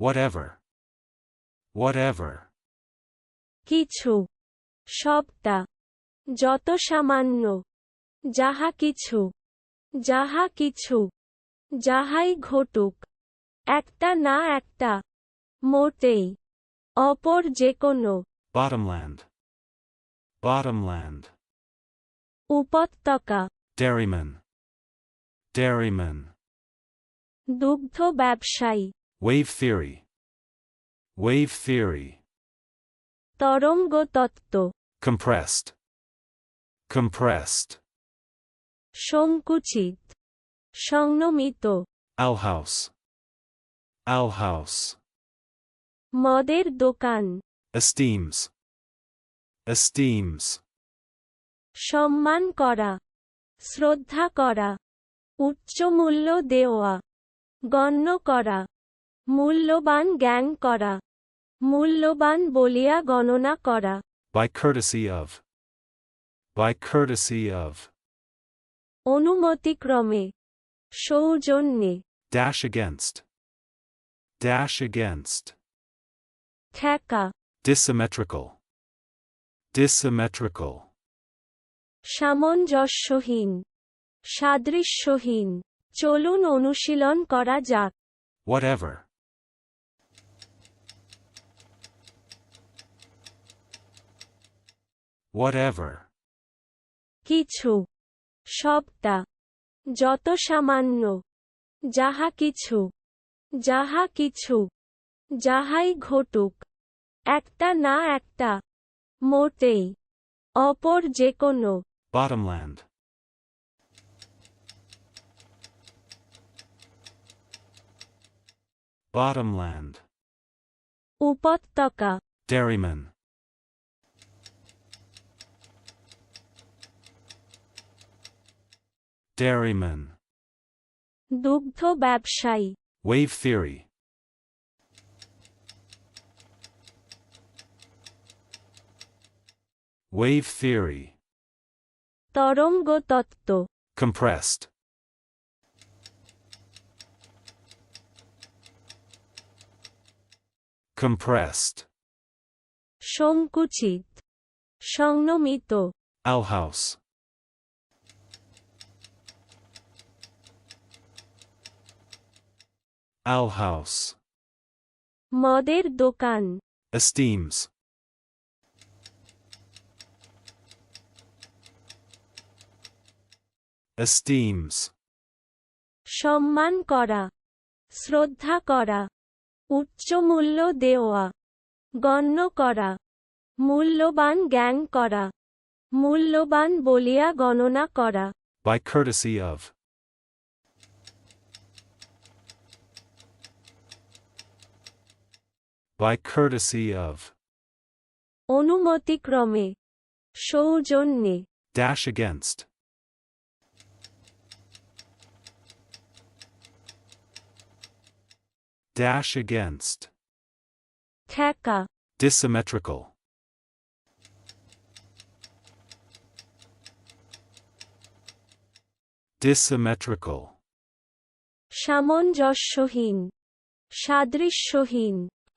Whatever. Whatever. কিছু সবটা যত সামান্য যাহা কিছু যাহা কিছু যাহাই ঘটুক একটা না একটা মোটেই অপর যে কোনো Bottomland. Bottomland. উপত্যকা Dairyman. Dairyman. দুগ্ধ ব্যবসায়ী Wave theory. Wave theory. তরঙ্গ তত্ত্ব Compressed. Compressed. সংকুচিত সংনমিত Alhouse. Alhouse. মদের দোকান Esteems. Esteems. সম্মান করা শ্রদ্ধা করা উচ্চ মূল্য দেওয়া গণ্য করা মূল্যবান জ্ঞান করা। মূল্যবান বলিয়া গণনা করা। By courtesy of by courtesy of অনুমতিক্রমে। সৌজন্যে। ড্যাশ এগেনস্ট ড্যাশ এগেনস্ট ঠেকা। ডিসিমেট্রিক্যাল ডিসিমেট্রিক্যাল সামঞ্জস্যহীন। সাদৃশ্যহীন। চলুন অনুশীলন করা যাক। What Whatever. কিছু সবটা যত সামান্য যাহা কিছু যাহা কিছু যাহাই ঘটুক একটা না একটা মোটেই অপর যে কোনো Bottomland. Bottomland. উপত্যকা Dairyman. Dairyman. দুগ্ধ ব্যবসায়ী Wave theory. Wave theory. তরঙ্গ তত্ত্ব Compressed. Compressed. সংকুচিত সংনমিত Alhouse. Alhouse. মদের দোকান Esteems. Esteems. সম্মান করা শ্রদ্ধা করা উচ্চ মূল্য দেওয়া গণ্য করা মূল্যবান জ্ঞান করা মূল্যবান বলিয়া গণনা করা By courtesy of. By courtesy of. অনুমতিক্রমে সৌজন্যে Dash against. Dash against. ঠেকা Dissymmetrical. Dissymmetrical. সামঞ্জস্যহীন সাদৃশ্যহীন